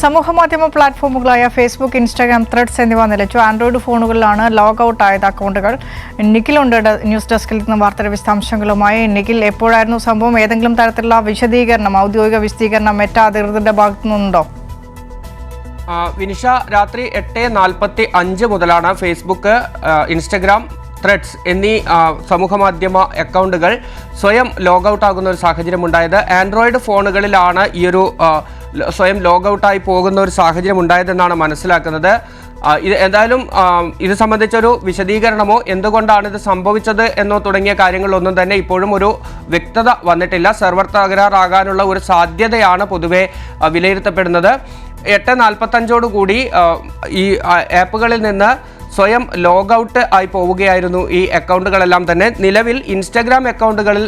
സമൂഹ മാധ്യമ പ്ലാറ്റ്ഫോമുകളായ Facebook Instagram threads എന്നിവ നിലച്ചു. ആൻഡ്രോയിഡ് ഫോണുകളിലാണ് ലോഗ് ഔട്ട് ആയത് അക്കൗണ്ടുകൾ. നിഖിലുണ്ട് ന്യൂസ് ഡെസ്കിൽ നിന്ന് വാർത്തയുടെ വിശദാംശങ്ങളുമായി. നിഖിൽ എപ്പോഴായിരുന്നു സംഭവം? ഏതെങ്കിലും തരത്തിലുള്ള വിശദീകരണം ഔദ്യോഗിക വിശദീകരണം മെറ്റ അധികൃതരുടെ ഭാഗത്തു നിന്നുണ്ടോ? വിനിഷ രാത്രി എട്ട് നാൽപ്പത്തി അഞ്ച് മുതലാണ് ഫേസ്ബുക്ക് ഇൻസ്റ്റഗ്രാം ത്രെഡ്സ് എന്നീ സമൂഹ മാധ്യമ അക്കൗണ്ടുകൾ സ്വയം ലോഗൌട്ട് ആകുന്ന ഒരു സാഹചര്യം ഉണ്ടായത് ആൻഡ്രോയിഡ് ഫോണുകളിലാണ് ഈ ഒരു സ്വയം ലോഗൌട്ടായി പോകുന്ന ഒരു സാഹചര്യം ഉണ്ടായതെന്നാണ് മനസ്സിലാക്കുന്നത്. ഇത് എന്തായാലും ഇത് സംബന്ധിച്ചൊരു വിശദീകരണമോ എന്തുകൊണ്ടാണ് ഇത് സംഭവിച്ചത് എന്നോ തുടങ്ങിയ കാര്യങ്ങളൊന്നും തന്നെ ഇപ്പോഴും ഒരു വ്യക്തത വന്നിട്ടില്ല. സെർവർ തകരാറാകാനുള്ള ഒരു സാധ്യതയാണ് പൊതുവെ വിലയിരുത്തപ്പെടുന്നത്. എട്ട് നാൽപ്പത്തഞ്ചോടുകൂടി ഈ ആപ്പുകളിൽ നിന്ന് സ്വയം ലോഗൌട്ട് ആയി പോവുകയായിരുന്നു ഈ അക്കൗണ്ടുകളെല്ലാം തന്നെ. നിലവിൽ ഇൻസ്റ്റാഗ്രാം അക്കൗണ്ടുകളിൽ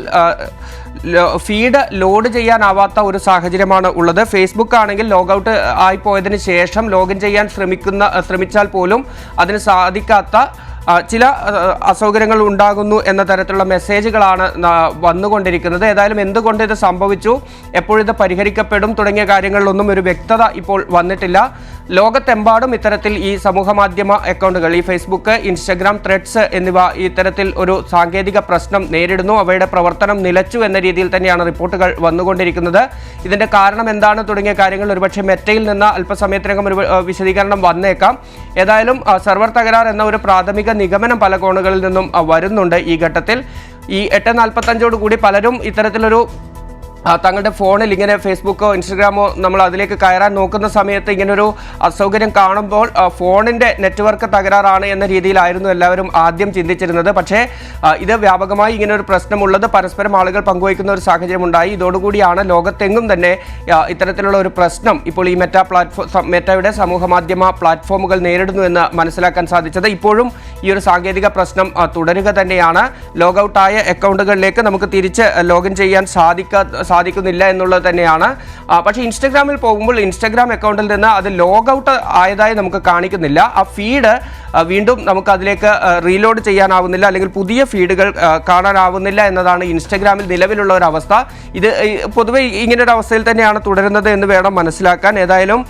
ഫീഡ് ലോഡ് ചെയ്യാനാവാത്ത ഒരു സാഹചര്യമാണ് ഉള്ളത്. ഫേസ്ബുക്ക് ആണെങ്കിൽ ലോഗൌട്ട് ആയി പോയതിന് ശേഷം ലോഗിൻ ചെയ്യാൻ ശ്രമിക്കുന്ന ശ്രമിച്ചാൽ പോലും അതിന് സാധിക്കാത്ത ചില അസൗകര്യങ്ങൾ ഉണ്ടാകുന്നു എന്ന തരത്തിലുള്ള മെസ്സേജുകളാണ് വന്നുകൊണ്ടിരിക്കുന്നത്. ഏതായാലും എന്തുകൊണ്ട് ഇത് സംഭവിച്ചു എപ്പോഴിത് പരിഹരിക്കപ്പെടും തുടങ്ങിയ കാര്യങ്ങളിലൊന്നും ഒരു വ്യക്തത ഇപ്പോൾ വന്നിട്ടില്ല. ലോകത്തെമ്പാടും ഇത്തരത്തിൽ ഈ സമൂഹ മാധ്യമ അക്കൗണ്ടുകൾ ഈ ഫേസ്ബുക്ക് ഇൻസ്റ്റഗ്രാം ത്രെഡ്സ് എന്നിവ ഇത്തരത്തിൽ ഒരു സാങ്കേതിക പ്രശ്നം നേരിടുന്നു. അവയുടെ പ്രവർത്തനം നിലച്ചു എന്ന രീതിയിൽ തന്നെയാണ് റിപ്പോർട്ടുകൾ വന്നുകൊണ്ടിരിക്കുന്നത്. ഇതിന്റെ കാരണം എന്താണ് തുടങ്ങിയ കാര്യങ്ങൾ ഒരുപക്ഷെ മെറ്റയിൽ നിന്ന് അല്പസമയത്തിനകം ഒരു വിശദീകരണം വന്നേക്കാം. ഏതായാലും സെർവർ തകരാർ എന്ന ഒരു പ്രാഥമിക നിഗമനം പല കോണുകളിൽ നിന്നും വരുന്നുണ്ട് ഈ ഘട്ടത്തിൽ. ഈ എട്ട് നാൽപ്പത്തഞ്ചോട് കൂടി പലരും ഇത്തരത്തിലൊരു തങ്ങളുടെ ഫോണിൽ ഇങ്ങനെ ഫേസ്ബുക്കോ ഇൻസ്റ്റഗ്രാമോ നമ്മൾ അതിലേക്ക് കയറാൻ നോക്കുന്ന സമയത്ത് ഇങ്ങനൊരു അസൗകര്യം കാണുമ്പോൾ ഫോണിന്റെ നെറ്റ്വർക്ക് തകരാറാണ് എന്ന രീതിയിലായിരുന്നു എല്ലാവരും ആദ്യം ചിന്തിച്ചിരുന്നത്. പക്ഷേ ഇത് വ്യാപകമായി ഇങ്ങനെ ഒരു പ്രശ്നമുള്ളത് പരസ്പരം ആളുകൾ പങ്കുവയ്ക്കുന്ന ഒരു സാഹചര്യം ഉണ്ടായി ഇതോടുകൂടിയാണ് ലോകത്തെങ്ങും തന്നെ ഇത്തരത്തിലുള്ള ഒരു പ്രശ്നം ഇപ്പോൾ ഈ മെറ്റ പ്ലാറ്റ്ഫോം മെറ്റയുടെ സമൂഹ മാധ്യമ പ്ലാറ്റ്ഫോമുകൾ നേരിടുന്നു എന്ന് മനസ്സിലാക്കാൻ സാധിച്ചത്. ഇപ്പോഴും ഈ ഒരു സാങ്കേതിക പ്രശ്നം തുടരുക തന്നെയാണ്. ലോഗൌട്ടായ അക്കൗണ്ടുകളിലേക്ക് നമുക്ക് തിരിച്ച് ലോഗിൻ ചെയ്യാൻ സാധിക്കാ സാധിക്കുന്നില്ല എന്നുള്ളത് തന്നെയാണ്. പക്ഷേ ഇൻസ്റ്റഗ്രാമിൽ പോകുമ്പോൾ ഇൻസ്റ്റഗ്രാം അക്കൗണ്ടിൽ നിന്ന് അത് ലോഗൌട്ട് ആയതായി നമുക്ക് കാണിക്കുന്നില്ല. ആ ഫീഡ് വീണ്ടും നമുക്ക് അതിലേക്ക് റീലോഡ് ചെയ്യാനാവുന്നില്ല അല്ലെങ്കിൽ പുതിയ ഫീഡുകൾ കാണാനാവുന്നില്ല എന്നതാണ് ഇൻസ്റ്റഗ്രാമിൽ നിലവിലുള്ള ഒരു അവസ്ഥ. ഇത് പൊതുവെ ഇങ്ങനെ ഒരു അവസ്ഥയിൽ തന്നെയാണ് തുടരുന്നത് എന്ന് വേണം മനസ്സിലാക്കാൻ. ഏതായാലും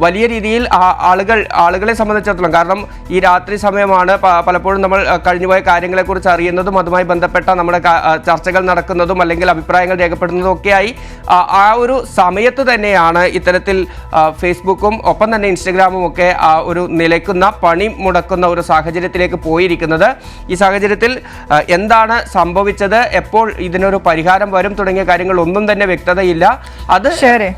വലിയ രീതിയിൽ ആളുകൾ ആളുകളെ സംബന്ധിച്ചിടത്തോളം കാരണം ഈ രാത്രി സമയമാണ് പലപ്പോഴും നമ്മൾ കഴിഞ്ഞുപോയ കാര്യങ്ങളെക്കുറിച്ച് അറിയുന്നതും അതുമായി ബന്ധപ്പെട്ട നമ്മുടെ ചർച്ചകൾ നടക്കുന്നതും അല്ലെങ്കിൽ അഭിപ്രായങ്ങൾ രേഖപ്പെടുന്നതും ഒക്കെയായി ആ, ഒരു സമയത്ത് തന്നെയാണ് ഇത്തരത്തിൽ ഫേസ്ബുക്കും ഒപ്പം തന്നെ ഇൻസ്റ്റഗ്രാമും ഒക്കെ ഒരു നിലയ്ക്കുന്ന പണി മുടക്കുന്ന ഒരു സാഹചര്യത്തിലേക്ക് പോയിരിക്കുന്നത്. ഈ സാഹചര്യത്തിൽ എന്താണ് സംഭവിച്ചത്? എപ്പോൾ ഇതിനൊരു പരിഹാരം വരും തുടങ്ങിയ കാര്യങ്ങൾ ഒന്നും തന്നെ വ്യക്തതയില്ല. അത് ശരി